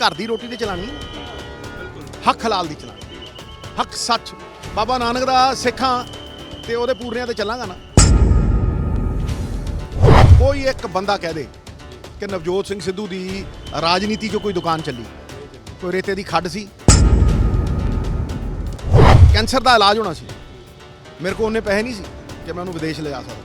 ਘਰ ਦੀ ਰੋਟੀ ਨਹੀਂ ਚਲਾਣੀ। ਹੱਕ ਹਲਾਲ ਦੀ ਚਲਾਣੀ। ਹੱਕ ਸੱਚ। ਬਾਬਾ ਨਾਨਕ ਦਾ ਸਿੱਖਾਂ ਤੇ ਉਹਦੇ ਪੂਰਨਿਆਂ ਤੇ ਚੱਲਾਂਗਾ ਨਾ। ਕੋਈ ਇੱਕ ਬੰਦਾ ਕਹਿ ਦੇ ਕਿ ਨਵਜੋਤ ਸਿੰਘ ਸਿੱਧੂ ਦੀ ਰਾਜਨੀਤੀ 'ਚ ਕੋਈ ਦੁਕਾਨ ਚੱਲੀ। ਕੋਈ ਰੇਤੇ ਦੀ ਖੱਡ ਸੀ। ਕੈਂਸਰ ਦਾ ਇਲਾਜ ਹੋਣਾ ਸੀ। ਮੇਰੇ ਕੋਲ ਉਹਨੇ ਪੈਸੇ ਨਹੀਂ ਸੀ ਕਿ ਮੈਂ ਉਹਨੂੰ ਵਿਦੇਸ਼ ਲਿਜਾ ਸਕਾਂ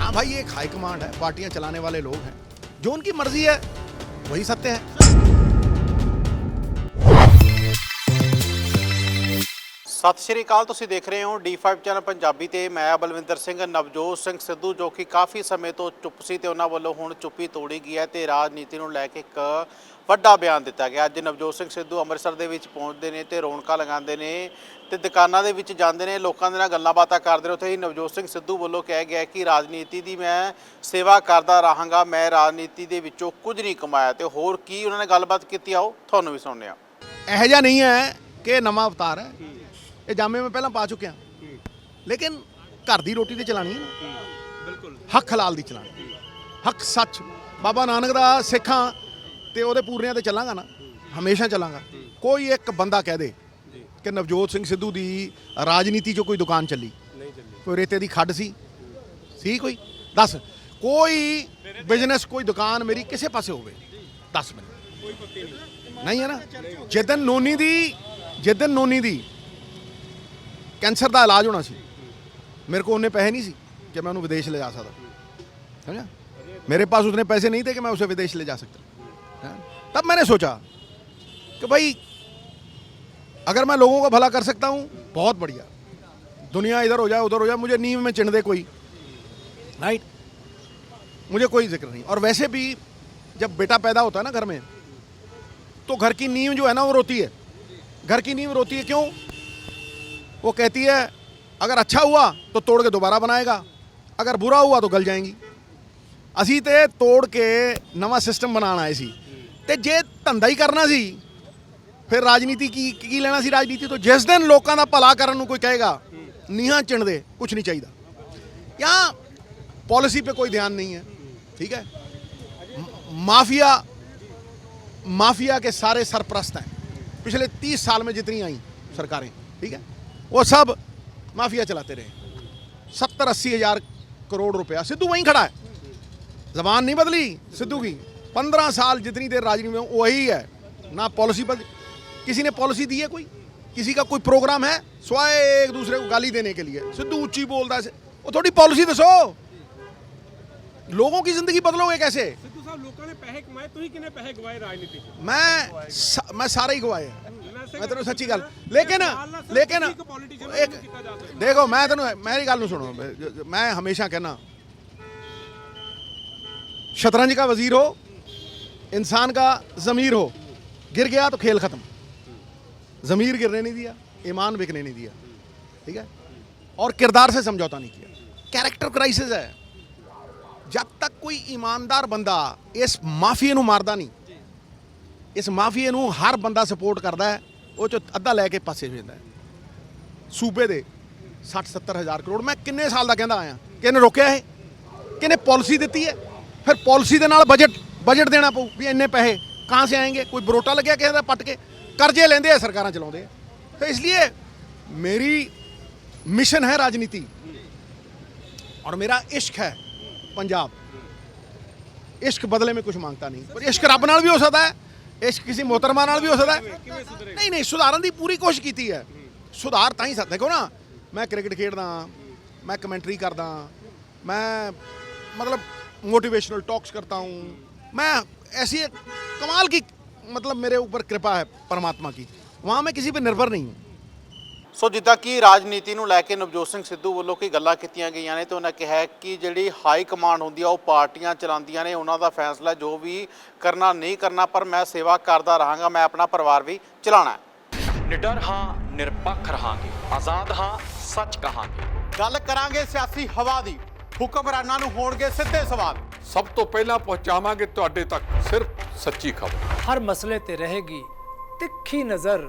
ਹਾਂ ਭਾਈ, ਇਹ ਹਾਈ ਕਮਾਂਡ ਹੈ। ਪਾਰਟੀਆਂ ਚਲਾਣੇ ਵਾਲੇ ਲੋਕ ਹੈ। ਜੋ ਉਨਕੀ ਮਰਜ਼ੀ ਹੈ। वही सत्य है ਸਤਿ ਸ਼੍ਰੀ ਅਕਾਲ, ਤੁਸੀਂ ਦੇਖ ਰਹੇ ਹੋ D5 ਚੈਨਲ ਪੰਜਾਬੀ ਤੇ ਮੈਂ ਬਲਵਿੰਦਰ ਸਿੰਘ, ਨਵਜੋਤ ਸਿੰਘ ਸਿੱਧੂ, ਜੋ ਕਿ ਕਾਫੀ ਸਮੇਂ ਤੋਂ ਚੁੱਪ ਸੀ ਤੇ ਉਹਨਾਂ ਵੱਲੋਂ ਹੁਣ ਚੁੱਪੀ ਤੋੜੀ ਗਈ ਹੈ ਤੇ ਰਾਜਨੀਤੀ ਨੂੰ ਲੈ ਕੇ ਇੱਕ ਵੱਡਾ ਬਿਆਨ ਦਿੱਤਾ ਗਿਆ। ਅੱਜ ਨਵਜੋਤ ਸਿੰਘ ਸਿੱਧੂ ਅੰਮ੍ਰਿਤਸਰ ਦੇ ਵਿੱਚ ਪਹੁੰਚਦੇ ਨੇ ਤੇ ਰੌਣਕਾਂ ਲਗਾਉਂਦੇ ਨੇ ਤੇ ਦੁਕਾਨਾਂ ਦੇ ਵਿੱਚ ਜਾਂਦੇ ਨੇ, ਲੋਕਾਂ ਦੇ ਨਾਲ ਗੱਲਾਂ ਬਾਤਾਂ ਕਰਦੇ ਨੇ। ਉੱਥੇ ਹੀ ਨਵਜੋਤ ਸਿੰਘ ਸਿੱਧੂ ਵੱਲੋਂ ਕਿਹਾ ਗਿਆ ਕਿ ਰਾਜਨੀਤੀ ਦੀ ਮੈਂ ਸੇਵਾ ਕਰਦਾ ਰਹਾਂਗਾ, ਮੈਂ ਰਾਜਨੀਤੀ ਦੇ ਵਿੱਚੋਂ ਕੁਝ ਨਹੀਂ ਕਮਾਇਆ ਤੇ ਹੋਰ ਕੀ ਉਹਨਾਂ ਨੇ ਗੱਲਬਾਤ ਕੀਤੀ, ਆਓ ਤੁਹਾਨੂੰ ਵੀ ਸੁਣਨੇ ਆ ਇਹੋ ਜਿਹਾ ਨਹੀਂ ਹੈ ਕਿ ਨਵਾਂ ਅਵਤਾਰ ਹੈ। ਇਹ ਜਾਮੇ ਮੈਂ ਪਹਿਲਾਂ ਪਾ ਚੁੱਕਿਆ। ਲੇਕਿਨ ਘਰ ਦੀ ਰੋਟੀ ਤੇ ਚਲਾਣੀ ਹੈ ਨਾ। ਬਿਲਕੁਲ। ਹੱਕ ਹਲਾਲ ਦੀ ਚਲਾਣੀ। ਹੱਕ ਸੱਚ। ਬਾਬਾ ਨਾਨਕ ਦਾ ਸਿੱਖਾਂ ਤੇ ਉਹਦੇ ਪੂਰਨਿਆਂ ਤੇ ਚੱਲਾਂਗਾ ਨਾ। ਹਮੇਸ਼ਾ ਚੱਲਾਂਗਾ। ਕੋਈ ਇੱਕ ਬੰਦਾ ਕਹਿ ਦੇ ਕਿ ਨਵਜੋਤ ਸਿੰਘ ਸਿੱਧੂ ਦੀ ਰਾਜਨੀਤੀ 'ਚ ਕੋਈ ਦੁਕਾਨ ਚੱਲੀ। ਨਹੀਂ ਚੱਲੀ। ਕੋਈ ਰੇਤੇ ਦੀ ਖੱਡ ਸੀ। ਸੀ ਕੋਈ? ਦੱਸ। ਕੋਈ ਬਿਜ਼ਨਸ ਕੋਈ ਦੁਕਾਨ ਮੇਰੀ ਕਿਸੇ ਪਾਸੇ ਹੋਵੇ। ਦੱਸ ਮੈਨੂੰ। ਕੋਈ ਪੱਤੀ ਨਹੀਂ। ਨਹੀਂ ਹੈ ਨਾ? ਜਿੱਦਨ ਨੋਨੀ ਦੀ ਜਿੱਦਨ ਨੋਨੀ ਦੀ ਕੈਂਸਰ ਦਾ ਇਲਾਜ ਹੋਣਾ ਸੀ ਮੇਰੇ ਕੋਲ ਉਹਨੇ ਪੈਸੇ ਨਹੀਂ ਸੀ ਕਿ मैं उन्हें विदेश ले जा सकता समझा मेरे पास उतने पैसे नहीं थे कि मैं उसे विदेश ले जा सकता हैं? तब मैंने सोचा कि भाई अगर मैं लोगों का भला कर सकता हूँ बहुत बढ़िया दुनिया इधर हो जाए उधर हो जाए मुझे नींव में चिण दे कोई राइट मुझे कोई जिक्र नहीं और वैसे भी जब बेटा पैदा होता है ना घर में तो घर की नींव जो है ना वो रोती है घर की नींव रोती है क्यों वो कहती है अगर अच्छा हुआ तो तोड़ के दोबारा बनाएगा अगर बुरा हुआ तो गल जाएंगी ਅਸੀਂ ਤੇ ਤੋੜ ਕੇ ਨਵਾਂ ਸਿਸਟਮ ਬਣਾਉਣ ਆਏ ਸੀ ਤੇ ਜੇ ਧੰਦਾ ਹੀ ਕਰਨਾ ਸੀ ਫਿਰ ਰਾਜਨੀਤੀ ਕੀ ਕੀ ਲੈਣਾ ਸੀ ਰਾਜਨੀਤੀ ਤੋਂ ਜਿਸ ਦਿਨ ਲੋਕਾਂ ਦਾ ਭਲਾ ਕਰਨ ਨੂੰ ਕੋਈ ਕਹੇਗਾ ਨੀਹਾਂ ਚਿਣ ਦੇ ਕੁਝ ਨਹੀਂ ਚਾਹੀਦਾ यहाँ पॉलिसी पे कोई ध्यान नहीं है ठीक है म- माफिया माफिया के सारे सरप्रस्त हैं पिछले तीस साल में जितनी आई सरकारें ठीक है वो सब माफिया चलाते रहे। सत्तर अस्सी हज़ार करोड़ रुपया। सिद्धू वहीं खड़ा है। जबान नहीं बदली सिद्धू की। पंद्रह साल जितनी देर राजनीति में वही है। ना पॉलिसी बदली किसी ने पॉलिसी दी है कोई? किसी का कोई प्रोग्राम है? स्वाय एक दूसरे को गाली देने के लिए। सिद्धू ऊँची बोलता है। वो थोड़ी पॉलिसी दसो। लोगों की ज़िंदगी बदलोगे कैसे? ਸਾਹਿਬ ਲੋਕਾਂ ਨੇ ਪੈਸੇ ਕਮਾਏ ਤੁਸੀਂ ਕਿੰਨੇ ਪੈਸੇ ਗਵਾਏ ਰਾਜਨੀਤੀ 'ਚ मैं स- मैं सारे ही गवाए हैं ਵੈਸੇ मैं तेन सच्ची गल लेकिन लेकिन ਇੱਕ ਪੋਲੀਟੀਸ਼ੀਅਨ एक ਨੂੰ ਕੀਤਾ ਜਾ ਸਕਦਾ देखो मैं तेन मेरी गल सुनो मैं हमेशा कहना शतरंज का वजीर हो इंसान का ज़मीर हो गिर गया तो खेल ख़त्म ज़मीर गिरने नहीं दिया ईमान बिकने नहीं दिया ठीक है और किरदार से समझौता नहीं किया कैरेक्टर क्राइसिस है ਜਦ ਤੱਕ ਕੋਈ ਇਮਾਨਦਾਰ ਬੰਦਾ ਇਸ ਮਾਫੀਏ ਨੂੰ ਮਾਰਦਾ ਨਹੀਂ, ਇਸ ਮਾਫੀਏ ਨੂੰ ਹਰ ਬੰਦਾ ਸਪੋਰਟ ਕਰਦਾ ਹੈ, ਉਹ 'ਚੋਂ ਅੱਧਾ ਲੈ ਕੇ ਪਾਸੇ ਜਾਂਦਾ ਸੂਬੇ ਦੇ 60 70 ਹਜ਼ਾਰ ਕਰੋੜ, ਮੈਂ ਕਿੰਨੇ ਸਾਲ ਦਾ ਕਹਿੰਦਾ ਆਇਆ, ਕਿਹਨੇ ਰੋਕਿਆ ਇਹ? ਕਿਹਨੇ ਪਾਲਿਸੀ ਦਿੱਤੀ ਹੈ? ਫਿਰ ਪਾਲਿਸੀ ਦੇ ਨਾਲ ਬਜਟ ਬਜਟ ਦੇਣਾ ਪਊ ਵੀ ਇੰਨੇ ਪੈਸੇ ਕਾਂ ਸੇ ਆਏਗੇ? ਕੋਈ ਬਰੋਟਾ ਲੱਗਿਆ ਕਿਸੇ ਦਾ ਪੱਟ ਕੇ? ਕਰਜ਼ੇ ਲੈਂਦੇ ਆ, ਸਰਕਾਰਾਂ ਚਲਾਉਂਦੇ ਆ। ਤੇ ਇਸ ਲਈ ਮੇਰੀ ਮਿਸ਼ਨ ਹੈ ਰਾਜਨੀਤੀ। ਔਰ ਮੇਰਾ ਇਸ਼ਕ ਹੈ पंजाब इश्क बदले में कुछ मांगता नहीं पर इश्क रब नाल भी हो सकता है इश्क किसी मोहतरमा नाल भी हो सकता है ਨਹੀਂ ਨਹੀਂ ਸੁਧਾਰਨ ਦੀ ਪੂਰੀ ਕੋਸ਼ਿਸ਼ ਕੀਤੀ ਹੈ ਸੁਧਾਰ ਤਾਂ ਹੀ ਸਕਦਾ ਦੇਖੋ ਨਾ ਮੈਂ ਕ੍ਰਿਕਟ ਖੇਡਦਾ ਮੈਂ ਕਮੈਂਟਰੀ ਕਰਦਾ मैं मतलब मोटिवेशनल टॉक्स करता हूँ मैं ऐसी एक कमाल की मतलब मेरे ऊपर कृपा है परमात्मा की वहाँ मैं किसी पे निर्भर नहीं हूँ ਸੋ ਜਿੱਦਾਂ ਕਿ ਰਾਜਨੀਤੀ ਨੂੰ ਲੈ ਕੇ ਨਵਜੋਤ ਸਿੰਘ ਸਿੱਧੂ ਵੱਲੋਂ ਕੀ ਗੱਲਾਂ ਕੀਤੀਆਂ ਗਈਆਂ ਨੇ ਤੇ ਉਹਨਾਂ ਕਿਹਾ ਕਿ ਜਿਹੜੀ ਹਾਈ ਕਮਾਂਡ ਹੁੰਦੀ ਆ ਉਹ ਪਾਰਟੀਆਂ ਚਲਾਉਂਦੀਆਂ ਨੇ ਉਹਨਾਂ ਦਾ ਫੈਸਲਾ ਜੋ ਵੀ ਕਰਨਾ ਨਹੀਂ ਕਰਨਾ ਪਰ ਮੈਂ ਸੇਵਾ ਕਰਦਾ ਰਹਾਂਗਾ ਮੈਂ ਆਪਣਾ ਪਰਿਵਾਰ ਵੀ ਚਲਾਣਾ ਹੈ। ਨਿਡਰ ਹਾਂ ਨਿਰਪੱਖ ਰਹਾਂਗੇ ਆਜ਼ਾਦ ਹਾਂ ਸੱਚ ਕਹਾਂਗੇ। ਗੱਲ ਕਰਾਂਗੇ ਸਿਆਸੀ ਹਵਾ ਦੀ ਹੁਕਮਰਾਨਾਂ ਨੂੰ ਹੋਣਗੇ ਸਿੱਧੇ ਸਵਾਲ। ਸਭ ਤੋਂ ਪਹਿਲਾਂ ਪਹੁੰਚਾਵਾਂਗੇ ਤੁਹਾਡੇ ਤੱਕ ਸਿਰਫ ਸੱਚੀ ਖਬਰ। ਹਰ ਮਸਲੇ ਤੇ ਰਹੇਗੀ ਤਿੱਖੀ ਨਜ਼ਰ